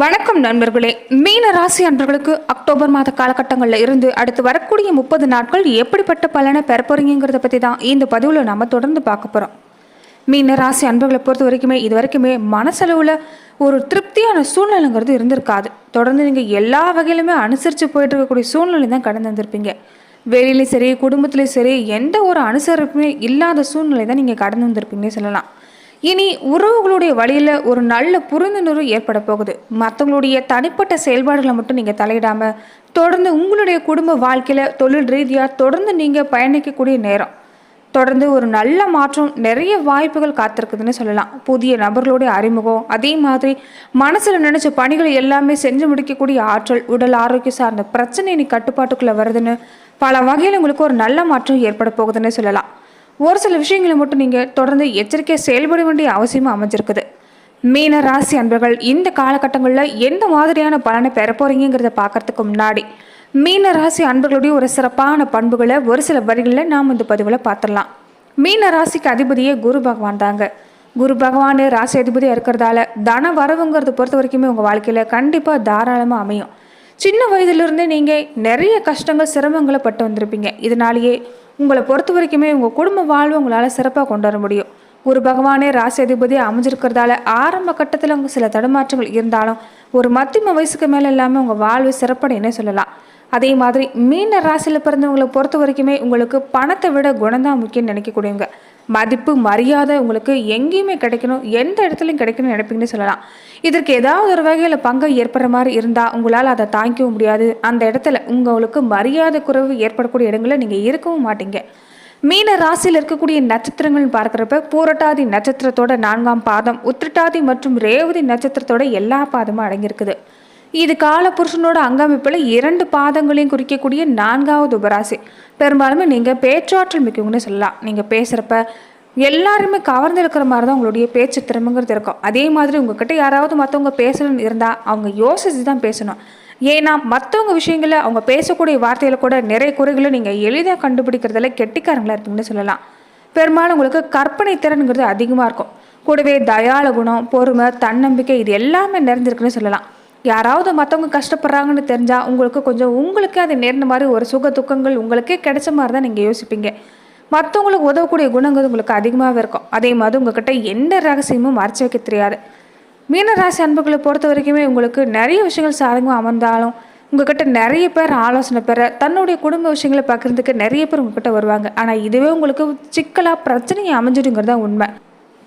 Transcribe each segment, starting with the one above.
வணக்கம் நண்பர்களே. மீன ராசி அன்பர்களுக்கு அக்டோபர் மாத காலகட்டங்களில் இருந்து அடுத்து வரக்கூடிய முப்பது நாட்கள் எப்படிப்பட்ட பலனை பெற போறீங்கிறத பற்றி தான் இந்த பதிவில் நம்ம தொடர்ந்து பார்க்க போகிறோம் மீன ராசி அன்பர்களை பொறுத்த வரைக்குமே இது வரைக்குமே மனசளவில் ஒரு திருப்தியான சூழ்நிலைங்கிறது இருந்திருக்காது. தொடர்ந்து நீங்கள் எல்லா வகையிலுமே அனுசரித்து போயிட்டு இருக்கக்கூடிய சூழ்நிலை தான் கடந்து வந்திருப்பீங்க. வெளியிலையும் சரி குடும்பத்துலேயும் சரி எந்த ஒரு அனுசரிப்புமே இல்லாத சூழ்நிலை தான் நீங்கள் கடந்து வந்திருப்பீங்கன்னு சொல்லலாம். இனி உறவுகளுடைய வழியில் ஒரு நல்ல புரிந்துணர்வு ஏற்பட போகுது. மற்றவங்களுடைய தனிப்பட்ட செயல்பாடுகளை மட்டும் நீங்கள் தலையிடாமல் தொடர்ந்து உங்களுடைய குடும்ப வாழ்க்கையில் தொழில் ரீதியாக தொடர்ந்து நீங்கள் பயணிக்கக்கூடிய நேரம். தொடர்ந்து ஒரு நல்ல மாற்றம் நிறைய வாய்ப்புகள் காத்திருக்குதுன்னு சொல்லலாம். புதிய நபர்களுடைய அறிமுகம் அதே மாதிரி மனசில் நினச்ச பணிகளை எல்லாமே செஞ்சு முடிக்கக்கூடிய ஆற்றல் உடல் ஆரோக்கியம் சார்ந்த பிரச்சனை நீ கட்டுப்பாட்டுக்குள்ளே வருதுன்னு பல வகையில் உங்களுக்கு ஒரு நல்ல மாற்றம் ஏற்பட போகுதுன்னு சொல்லலாம். ஒரு சில விஷயங்களை மட்டும் நீங்கள் தொடர்ந்து எச்சரிக்கை செயல்பட வேண்டிய அவசியமும் அமைஞ்சிருக்குது. மீன ராசி அன்பர்கள் இந்த காலகட்டங்களில் எந்த மாதிரியான பலனை பெற போகிறீங்கிறத பார்க்கறதுக்கு முன்னாடி மீன ராசி அன்பர்களுடைய ஒரு சிறப்பான பண்புகளை ஒரு சில வரிகளில் நாம் இந்த பதிவில் பார்த்துடலாம். மீன ராசிக்கு அதிபதியே குரு பகவான் தாங்க. குரு பகவான் ராசி அதிபதியாக இருக்கிறதால தன வரவுங்கிறத பொறுத்த வரைக்குமே உங்கள் வாழ்க்கையில் கண்டிப்பாக தாராளமாக அமையும். சின்ன வயதிலிருந்தே நீங்கள் நிறைய கஷ்டங்கள் சிரமங்களை பட்டு வந்திருப்பீங்க. இதனாலேயே உங்களை பொறுத்த வரைக்குமே உங்கள் குடும்ப வாழ்வு உங்களால் சிறப்பாக கொண்டு வர முடியும். ஒரு பகவானே ராசி அதிபதியாக அமைஞ்சிருக்கிறதால ஆரம்ப கட்டத்தில் உங்கள் சில தடுமாற்றங்கள் இருந்தாலும் ஒரு மத்தியம வயசுக்கு மேலே இல்லாமல் உங்கள் வாழ்வு சிறப்படைன்னு சொல்லலாம். அதே மாதிரி மீன ராசியில் பிறந்தவங்களை பொறுத்த வரைக்குமே உங்களுக்கு பணத்தை விட குணம்தான் முக்கியம்னு நினைக்கக்கூடியவங்க. மதிப்பு மரியாதை உங்களுக்கு எங்கேயுமே கிடைக்கணும். எந்த இடத்துலையும் கிடைக்கணும்னு நினைப்பீங்கன்னு சொல்லலாம். இதற்கு ஏதாவது ஒரு வகையில் பங்கு ஏற்படுற மாதிரி இருந்தால் உங்களால் அதை தாங்கிக்கவும் முடியாது. அந்த இடத்துல உங்களுக்கு மரியாதை குறைவு ஏற்படக்கூடிய இடங்களில் நீங்கள் இருக்கவும் மாட்டீங்க. மீன ராசியில் இருக்கக்கூடிய நட்சத்திரங்கள்னு பார்க்குறப்ப பூரட்டாதி நட்சத்திரத்தோட நான்காம் பாதம் உத்திரட்டாதி மற்றும் ரேவதி நட்சத்திரத்தோட எல்லா பாதமும் அடங்கியிருக்குது. இது காலபுருஷனோட அங்கமைப்பில் இரண்டு பாதங்களையும் குறிக்கக்கூடிய நான்காவது உபராசி. பெரும்பாலுமே நீங்கள் பேச்சாற்றல் மிக்கவங்கன்னு சொல்லலாம். நீங்கள் பேசுகிறப்ப எல்லாருமே கவர்ந்து இருக்கிற மாதிரி தான் உங்களுடைய பேச்சு திறமைங்கிறது இருக்கும். அதே மாதிரி உங்ககிட்ட யாராவது மற்றவங்க பேசணும்னு இருந்தால் அவங்க யோசித்து தான் பேசணும். ஏன்னா மற்றவங்க விஷயங்களை அவங்க பேசக்கூடிய வார்த்தையில் கூட நிறைய குறைகளை நீங்கள் எளிதாக கண்டுபிடிக்கிறதுல கெட்டிக்காரங்களாக இருப்பீங்கன்னு சொல்லலாம். பெரும்பாலும் உங்களுக்கு கற்பனை திறனுங்கிறது அதிகமாக இருக்கும். கூடவே தயாள குணம் பொறுமை தன்னம்பிக்கை இது எல்லாமே நிறைஞ்சிருக்குன்னு சொல்லலாம். யாராவது மற்றவங்க கஷ்டப்படுறாங்கன்னு தெரிஞ்சால் உங்களுக்கு கொஞ்சம் உங்களுக்கே அது நேர்ந்த மாதிரி ஒரு சுக துக்கங்கள் உங்களுக்கே கிடைச்ச மாதிரி தான் நீங்கள் யோசிப்பீங்க. மற்றவங்களுக்கு உதவக்கூடிய குணங்கள் உங்களுக்கு அதிகமாகவே இருக்கும். அதே மாதிரி உங்ககிட்ட எந்த ரகசியமும் மறைச்சு வைக்க தெரியாது. மீனராசி அன்புகளை பொறுத்த வரைக்குமே உங்களுக்கு நிறைய விஷயங்கள் சாதகமாக அமர்ந்தாலும் உங்ககிட்ட நிறைய பேர் ஆலோசனை பெற தன்னுடைய குடும்ப விஷயங்களை பார்க்குறதுக்கு நிறைய பேர் உங்ககிட்ட வருவாங்க. ஆனால் இதுவே உங்களுக்கு சிக்கலாக பிரச்சனையை அமைஞ்சிடுங்கிறது தான் உண்மை.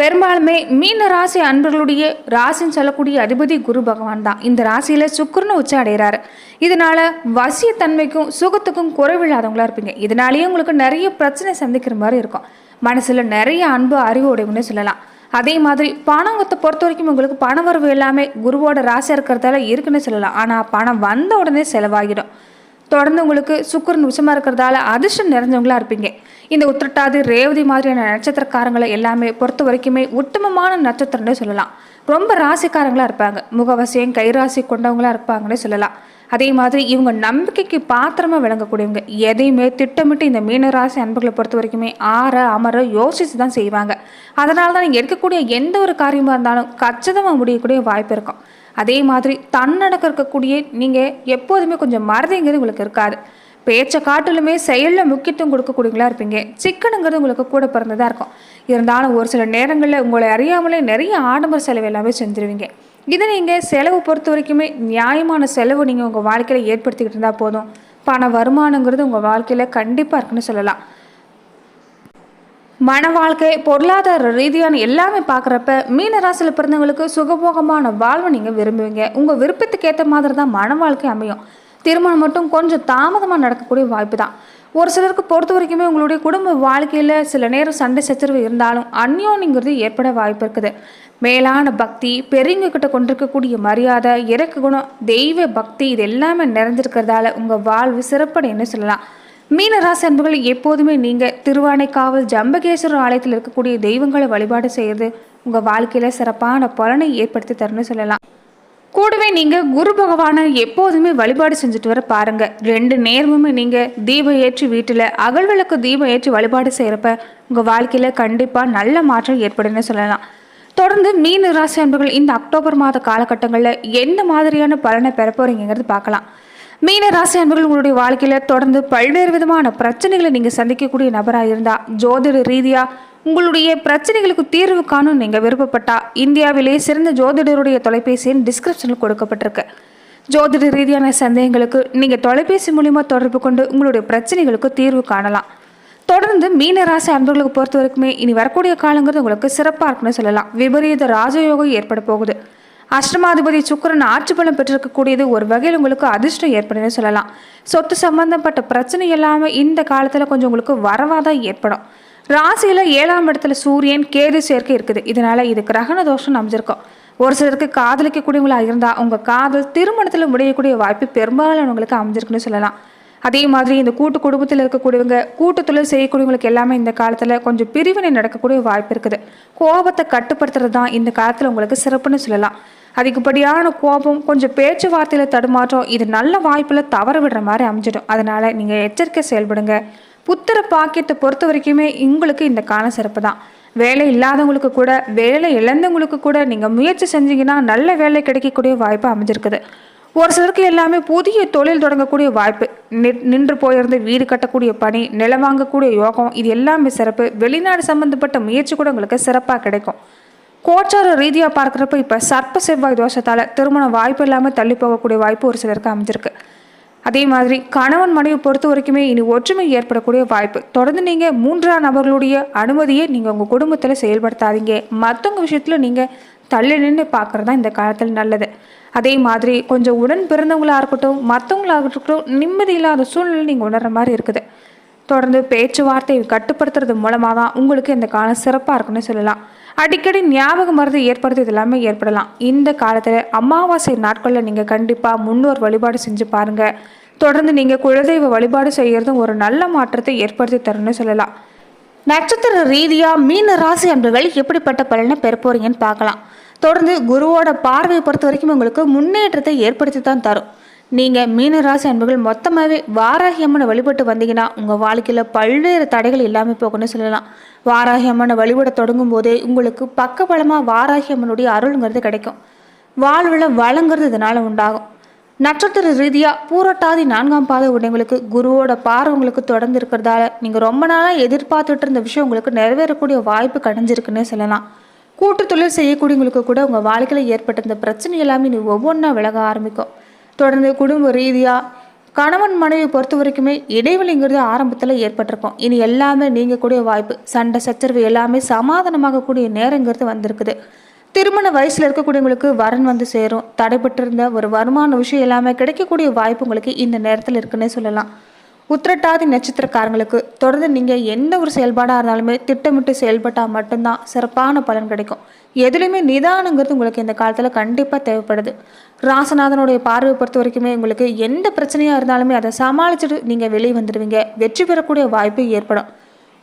பெரும்பாலுமே மீன ராசி அன்பர்களுடைய ராசின்னு சொல்லக்கூடிய அதிபதி குரு பகவான் தான். இந்த ராசியில் சுக்கிரனை உச்ச அடைகிறாரு. இதனால வசியத்தன்மைக்கும் சுகத்துக்கும் குறைவில்லாதவங்களா இருப்பீங்க. இதனாலேயே உங்களுக்கு நிறைய பிரச்சனை சந்திக்கிற மாதிரி இருக்கும். மனசில் நிறைய அன்பு அறிவு உடையவுன்னு சொல்லலாம். அதே மாதிரி பணத்தை பொறுத்த வரைக்கும் உங்களுக்கு பண வரவு எல்லாமே குருவோட ராசியாக இருக்கிறதால இருக்குன்னு சொல்லலாம். ஆனால் பணம் வந்த உடனே செலவாகிடும். தொடர்ந்து உங்களுக்கு சுக்கரன் உச்சமாக இருக்கிறதால அதிர்ஷ்டம் நிறைஞ்சவங்களா இருப்பீங்க. இந்த உத்திரட்டாது ரேவதி மாதிரியான நட்சத்திரக்காரங்களை எல்லாமே பொறுத்த வரைக்குமே உத்தமமான நட்சத்திரம்னே சொல்லலாம். ரொம்ப ராசிக்காரங்களாக இருப்பாங்க. முகவசியம் கைராசி கொண்டவங்களாக இருப்பாங்கன்னே சொல்லலாம். அதே மாதிரி இவங்க நம்பிக்கைக்கு பாத்திரமாக விளங்கக்கூடியவங்க. எதையுமே திட்டமிட்டு இந்த மீனராசி அன்புகளை பொறுத்த வரைக்குமே ஆற அமர யோசித்து தான் செய்வாங்க. அதனால தான் நீங்கள் எடுக்கக்கூடிய எந்த ஒரு காரியமாக இருந்தாலும் கச்சிதமாக முடியக்கூடிய வாய்ப்பு இருக்கும். அதே மாதிரி தன்னடக்கம் இருக்கக்கூடிய நீங்கள் எப்போதுமே கொஞ்சம் மறதிங்கிறது உங்களுக்கு இருக்காது. பேச்சை காட்டிலுமே செயலில் முக்கியத்துவம் கொடுக்கக்கூடியவங்களா இருப்பீங்க. சிக்கனுங்கிறது உங்களுக்கு கூட பிறந்ததாக இருக்கும். இருந்தாலும் ஒரு சில நேரங்களில் உங்களை அறியாமலே நிறைய ஆடம்பர செலவு எல்லாமே செஞ்சுருவீங்க. இதை நீங்கள் செலவு பொறுத்த வரைக்குமே நியாயமான செலவு நீங்கள் உங்கள் வாழ்க்கையில் ஏற்படுத்திக்கிட்டு இருந்தால் போதும். பண வருமானங்கிறது உங்கள் வாழ்க்கையில் கண்டிப்பாக இருக்குன்னு சொல்லலாம். மன வாழ்க்கை பொருளாதார ரீதியான எல்லாமே பார்க்குறப்ப மீன ராசியில் பிறந்தவங்களுக்கு சுகபோகமான வாழ்வை நீங்கள் விரும்புவீங்க. உங்கள் விருப்பத்துக்கு ஏற்ற மாதிரி தான் மன வாழ்க்கை அமையும். திருமணம் மட்டும் கொஞ்சம் தாமதமாக நடக்கக்கூடிய வாய்ப்பு தான். ஒரு சிலருக்கு பொறுத்த வரைக்குமே உங்களுடைய குடும்ப வாழ்க்கையில் சில நேரம் சண்டை சச்சரவு இருந்தாலும் அந்யோன்யங்கிறது ஏற்பட வாய்ப்பு இருக்குது. மேலான பக்தி பெரியவங்க கிட்ட கொண்டிருக்கக்கூடிய மரியாதை இறக்கு குணம் தெய்வ பக்தி இது எல்லாமே நிறைஞ்சிருக்கிறதால உங்கள் வாழ்வு சிறப்படைன்னு சொல்லலாம். மீனராசி அன்புகள் எப்போதுமே நீங்கள் திருவானைக்காவல் ஜம்பகேஸ்வரர் ஆலயத்தில் இருக்கக்கூடிய தெய்வங்களை வழிபாடு செய்கிறது உங்கள் வாழ்க்கையில் சிறப்பான பலனை ஏற்படுத்தி தரணும்னு சொல்லலாம். கூடவே நீங்கள் குரு பகவானை எப்போதுமே வழிபாடு செஞ்சுட்டு வர பாருங்கள் ரெண்டு நேரமுமே நீங்கள் தீபம் ஏற்றி வீட்டில் அகல்விளக்கு தீபம் ஏற்றி வழிபாடு செய்கிறப்ப உங்கள் வாழ்க்கையில் கண்டிப்பாக நல்ல மாற்றம் ஏற்படும்னு சொல்லலாம். தொடர்ந்து மீன ராசி அன்புகள் இந்த அக்டோபர் மாத காலகட்டங்களில் எந்த மாதிரியான பலனை பெற போகிறீங்கிறது பார்க்கலாம். மீன ராசி அன்பர்கள் உங்களுடைய வாழ்க்கையில் தொடர்ந்து பல்வேறு விதமான பிரச்சனைகளை நீங்கள் சந்திக்கக்கூடிய நபராக இருந்தால் ஜோதிட ரீதியாக உங்களுடைய பிரச்சனைகளுக்கு தீர்வு காணும் நீங்கள் விருப்பப்பட்டா இந்தியாவிலே சிறந்த ஜோதிடருடைய தொலைபேசியின் டிஸ்கிரிப்ஷனில் கொடுக்கப்பட்டிருக்கு. ஜோதிட ரீதியான சந்தேகங்களுக்கு நீங்கள் தொலைபேசி மூலிமா தொடர்பு கொண்டு உங்களுடைய பிரச்சனைகளுக்கு தீர்வு காணலாம். தொடர்ந்து மீனராசி அன்பர்களுக்கு பொறுத்த வரைக்குமே இனி வரக்கூடிய காலங்கிறது உங்களுக்கு சிறப்பாக இருக்குன்னு சொல்லலாம். விபரீத ராஜயோகம் ஏற்பட போகுது. அஷ்டமாதிபதி சுக்கிரன் ஆட்சி பலம் பெற்றிருக்கக்கூடியது ஒரு வகையில் உங்களுக்கு அதிர்ஷ்டம் ஏற்படுதுன்னு சொல்லலாம். சொத்து சம்பந்தப்பட்ட பிரச்சனை எல்லாமே இந்த காலத்தில் கொஞ்சம் உங்களுக்கு வரவாக தான் ஏற்படும். ராசியில் ஏழாம் இடத்துல சூரியன் கேது சேர்க்கை இருக்குது. இதனால் இது கிரகண தோஷம் அமைஞ்சிருக்கும். ஒரு சிலருக்கு காதலிக்கக்கூடியவங்களாக இருந்தால் உங்கள் காதல் திருமணத்தில் முடியக்கூடிய வாய்ப்பு பெரும்பாலானவங்களுக்கு அமைஞ்சிருக்குன்னு சொல்லலாம். அதே மாதிரி இந்த கூட்டு குடும்பத்தில் இருக்கக்கூடியவங்க கூட்டு தொழில் செய்யக்கூடியவங்களுக்கு எல்லாமே இந்த காலத்தில் கொஞ்சம் பிரிவினை நடக்கக்கூடிய வாய்ப்பு இருக்குது. கோபத்தை கட்டுப்படுத்துறது தான் இந்த காலத்தில் உங்களுக்கு சிறப்புன்னு சொல்லலாம். அதிகப்படியான கோபம் கொஞ்சம் பேச்சுவார்த்தையில் தடுமாற்றம் இது நல்ல வாய்ப்பில் தவற விடுற மாதிரி அமைஞ்சிடும். அதனால் நீங்கள் எச்சரிக்கை செயல்படுங்க. புத்திர பாக்கியத்தை பொறுத்த வரைக்குமே உங்களுக்கு இந்த காலம் சிறப்பு தான். வேலை இல்லாதவங்களுக்கு கூட வேலை இழந்தவங்களுக்கு கூட நீங்கள் முயற்சி செஞ்சீங்கன்னா நல்ல வேலை கிடைக்கக்கூடிய வாய்ப்பு அமைஞ்சிருக்குது. ஒரு சிலருக்கு எல்லாமே புதிய தொழில் தொடங்கக்கூடிய வாய்ப்பு. நின்று போயிருந்து வீடு கட்டக்கூடிய பணி நிலம் வாங்கக்கூடிய யோகம் இது எல்லாமே சிறப்பு. வெளிநாடு சம்பந்தப்பட்ட முயற்சி கூட உங்களுக்கு சிறப்பாக கிடைக்கும். கோச்சார ரீதியாக பார்க்குறப்ப இப்போ சர்ப்ப செவ்வாய் தோஷத்தால் திருமண வாய்ப்பு இல்லாமல் தள்ளி போகக்கூடிய வாய்ப்பு ஒரு சிலருக்கு அமைஞ்சிருக்கு. அதே மாதிரி கணவன் மனைவி பொறுத்த வரைக்குமே இனி ஒற்றுமை ஏற்படக்கூடிய வாய்ப்பு. தொடர்ந்து நீங்கள் மூன்றாம் நபர்களுடைய அனுமதியை நீங்கள் உங்கள் குடும்பத்தில் செயல்படுத்தாதீங்க. மற்றவங்க விஷயத்தில் நீங்கள் தள்ளி நின்று பார்க்குறது தான் இந்த காலத்தில் நல்லது. அதே மாதிரி கொஞ்சம் உடன் பிறந்தவங்களாக இருக்கட்டும் மற்றவங்களாக இருக்கட்டும் நிம்மதி இல்லாத சூழ்நிலை நீங்கள் உணர்ற மாதிரி இருக்குது. தொடர்ந்து பேச்சுவார்த்தையை கட்டுப்படுத்துறது மூலமாக தான் உங்களுக்கு இந்த காலம் சிறப்பாக இருக்குன்னு சொல்லலாம். அடிக்கடி ஞாபக மருந்து ஏற்படுறது எல்லாமே ஏற்படலாம். இந்த காலத்தில் அமாவாசை நாட்களில் நீங்கள் கண்டிப்பாக முன்னோர் வழிபாடு செஞ்சு பாருங்கள் தொடர்ந்து நீங்கள் குலதெய்வ வழிபாடு செய்கிறதும் ஒரு நல்ல மாற்றத்தை ஏற்படுத்தி தரும்னு சொல்லலாம். நட்சத்திர ரீதியாக மீன ராசி அன்புகள் எப்படிப்பட்ட பலனை பெற போறீங்கன்னு பார்க்கலாம். தொடர்ந்து குருவோட பார்வையை பொறுத்த வரைக்கும் உங்களுக்கு முன்னேற்றத்தை ஏற்படுத்தி தான் தரும். நீங்கள் மீனராசி அன்புகள் அன்பர்கள் மொத்தமாகவே வாராகி அம்மனை வழிபட்டு வந்தீங்கன்னா உங்கள் வாழ்க்கையில் பல்வேறு தடைகள் இல்லாமல் போகணும்னு சொல்லலாம். வாராகி அம்மனை வழிபட தொடங்கும் போதே உங்களுக்கு பக்கபலமாக வாராகி அம்மனுடைய அருளுங்கிறது கிடைக்கும். வாழ்வில் வளங்கிறது இதனால் உண்டாகும். நட்சத்திர ரீதியாக பூரட்டாதி நான்காம் பாத உடையவங்களுக்கு குருவோட பார்வை உங்களுக்கு தொடர்ந்து இருக்கிறதால நீங்கள் ரொம்ப நாளாக எதிர்பார்த்துட்டு இருந்த விஷயம் உங்களுக்கு நிறைவேறக்கூடிய வாய்ப்பு கிடைஞ்சிருக்குன்னே சொல்லலாம். கூட்டு தொழில் செய்யக்கூடியவங்களுக்கு கூட உங்கள் வாழ்க்கையில் ஏற்பட்ட இந்த பிரச்சனை எல்லாமே நீ ஒவ்வொன்றா விலக ஆரம்பிக்கும். தொடர்ந்து குடும்ப ரீதியாக கணவன் மனைவி பொறுத்த வரைக்குமே இடைவெளிங்கிறது ஆரம்பத்தில் ஏற்பட்டிருக்கும். இனி எல்லாமே நீங்கக்கூடிய வாய்ப்பு சண்டை சச்சரவு எல்லாமே சமாதானமாகக்கூடிய நேரங்கிறது வந்திருக்குது. திருமண வயசில் இருக்கக்கூடியவங்களுக்கு வரன் வந்து சேரும். தடைபட்டிருந்த ஒரு வருமான விஷயம் எல்லாமே கிடைக்கக்கூடிய வாய்ப்பு உங்களுக்கு இந்த நேரத்தில் இருக்குன்னே சொல்லலாம். உத்திரட்டாதி நட்சத்திரக்காரங்களுக்கு தொடர்ந்து நீங்கள் எந்த ஒரு செயல்பாடாக இருந்தாலுமே திட்டமிட்டு செயல்பட்டால் மட்டும்தான் சிறப்பான பலன் கிடைக்கும். எதுலேயுமே நிதானங்கிறது உங்களுக்கு இந்த காலத்தில் கண்டிப்பாக தேவைப்படுது. ராசநாதனுடைய பார்வை பொறுத்த வரைக்குமே உங்களுக்கு எந்த பிரச்சனையாக இருந்தாலுமே அதை சமாளிச்சுட்டு நீங்கள் வெளியே வந்துடுவீங்க. வெற்றி பெறக்கூடிய வாய்ப்பு ஏற்படும்.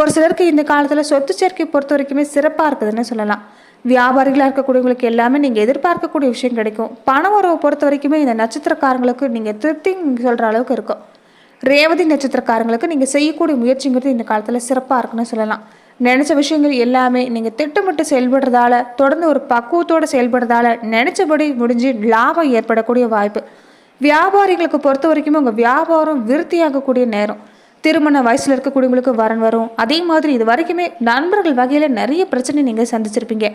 ஒரு சிலருக்கு இந்த காலத்தில் சொத்து சேர்க்கை பொறுத்த வரைக்குமே சிறப்பாக இருக்குதுன்னு சொல்லலாம். வியாபாரிகளாக இருக்கக்கூடியவங்களுக்கு எல்லாமே நீங்கள் எதிர்பார்க்கக்கூடிய விஷயம் கிடைக்கும். பண உறவை பொறுத்த வரைக்குமே இந்த நட்சத்திரக்காரங்களுக்கு நீங்கள் திருப்தி சொல்கிற அளவுக்கு இருக்கும். ரேவதி நட்சத்திரக்காரங்களுக்கு நீங்கள் செய்யக்கூடிய முயற்சிங்கிறது இந்த காலத்தில் சிறப்பாக இருக்குன்னு சொல்லலாம். நினச்ச விஷயங்கள் எல்லாமே நீங்கள் திட்டமிட்டு செயல்படுறதால தொடர்ந்து ஒரு பக்குவத்தோடு செயல்படுறதால நினச்சபடி முடிஞ்சு லாபம் ஏற்படக்கூடிய வாய்ப்பு. வியாபாரிகளுக்கு பொறுத்த வரைக்குமே உங்கள் வியாபாரம் விருத்தியாகக்கூடிய நேரம். திருமண வயசில் இருக்கக்கூடியவங்களுக்கு வரன் வரும். அதே மாதிரி இது வரைக்குமே நண்பர்கள் வகையில் நிறைய பிரச்சனை நீங்கள் சந்திச்சிருப்பீங்க.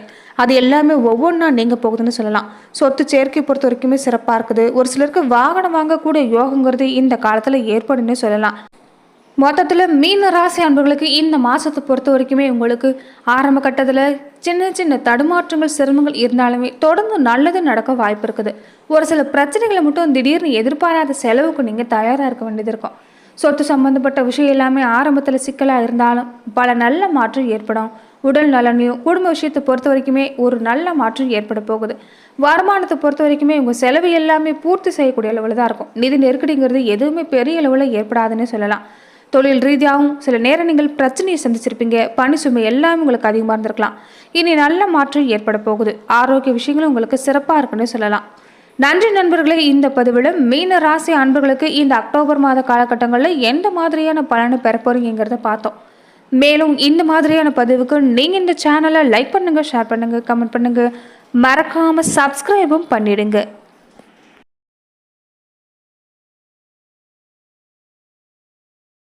அது எல்லாமே ஒவ்வொன்றா நீங்கள் போகுதுன்னு சொல்லலாம். சொத்து சேர்க்கை பொறுத்த வரைக்குமே சிறப்பாக இருக்குது. ஒரு சிலருக்கு வாகனம் வாங்கக்கூடிய யோகங்கிறது இந்த காலத்தில் ஏற்படுன்னு சொல்லலாம். மொத்தத்தில் மீன ராசி அன்பர்களுக்கு இந்த மாதத்தை பொறுத்த வரைக்குமே உங்களுக்கு ஆரம்ப கட்டத்தில் சின்ன சின்ன தடுமாற்றங்கள் சிரமங்கள் இருந்தாலுமே தொடர்ந்து நல்லது நடக்க வாய்ப்பு இருக்குது. ஒரு சில பிரச்சனைகளை மட்டும் திடீர்னு எதிர்பாராத செலவுக்கு நீங்கள் தயாராக இருக்க வேண்டியது இருக்கும். சொத்து சம்பந்தப்பட்ட விஷயம் எல்லாமே ஆரம்பத்தில் சிக்கலாக இருந்தாலும் பல நல்ல மாற்றம் ஏற்படும். உடல் நலனையும் குடும்ப விஷயத்தை பொறுத்த வரைக்குமே ஒரு நல்ல மாற்றம் ஏற்பட போகுது. வருமானத்தை பொறுத்த வரைக்குமே உங்கள் செலவு எல்லாமே பூர்த்தி செய்யக்கூடிய அளவில் தான் இருக்கும். நிதி நெருக்கடிங்கிறது எதுவுமே பெரிய அளவில் ஏற்படாதுன்னு சொல்லலாம். தொழில் ரீதியாகவும் சில நேரம் நீங்கள் பிரச்சனையை சந்திச்சிருப்பீங்க. பணி சுமை எல்லாமே உங்களுக்கு அதிகமாக இருந்திருக்கலாம். இனி நல்ல மாற்றம் ஏற்பட போகுது. ஆரோக்கிய விஷயங்களும் உங்களுக்கு சிறப்பாக இருக்குன்னு சொல்லலாம். நன்றி நண்பர்களே இந்த பதிவில் மீன ராசி அன்பர்களுக்கு இந்த அக்டோபர் மாத காலகட்டங்களில் எந்த மாதிரியான பலனை பெற பார்த்தோம். மேலும் இந்த மாதிரியான பதிவுக்கு நீங்கள் இந்த சேனலை லைக் பண்ணுங்கள் ஷேர் பண்ணுங்கள் கமெண்ட் பண்ணுங்கள் மறக்காமல் சப்ஸ்கிரைபும் பண்ணிடுங்க.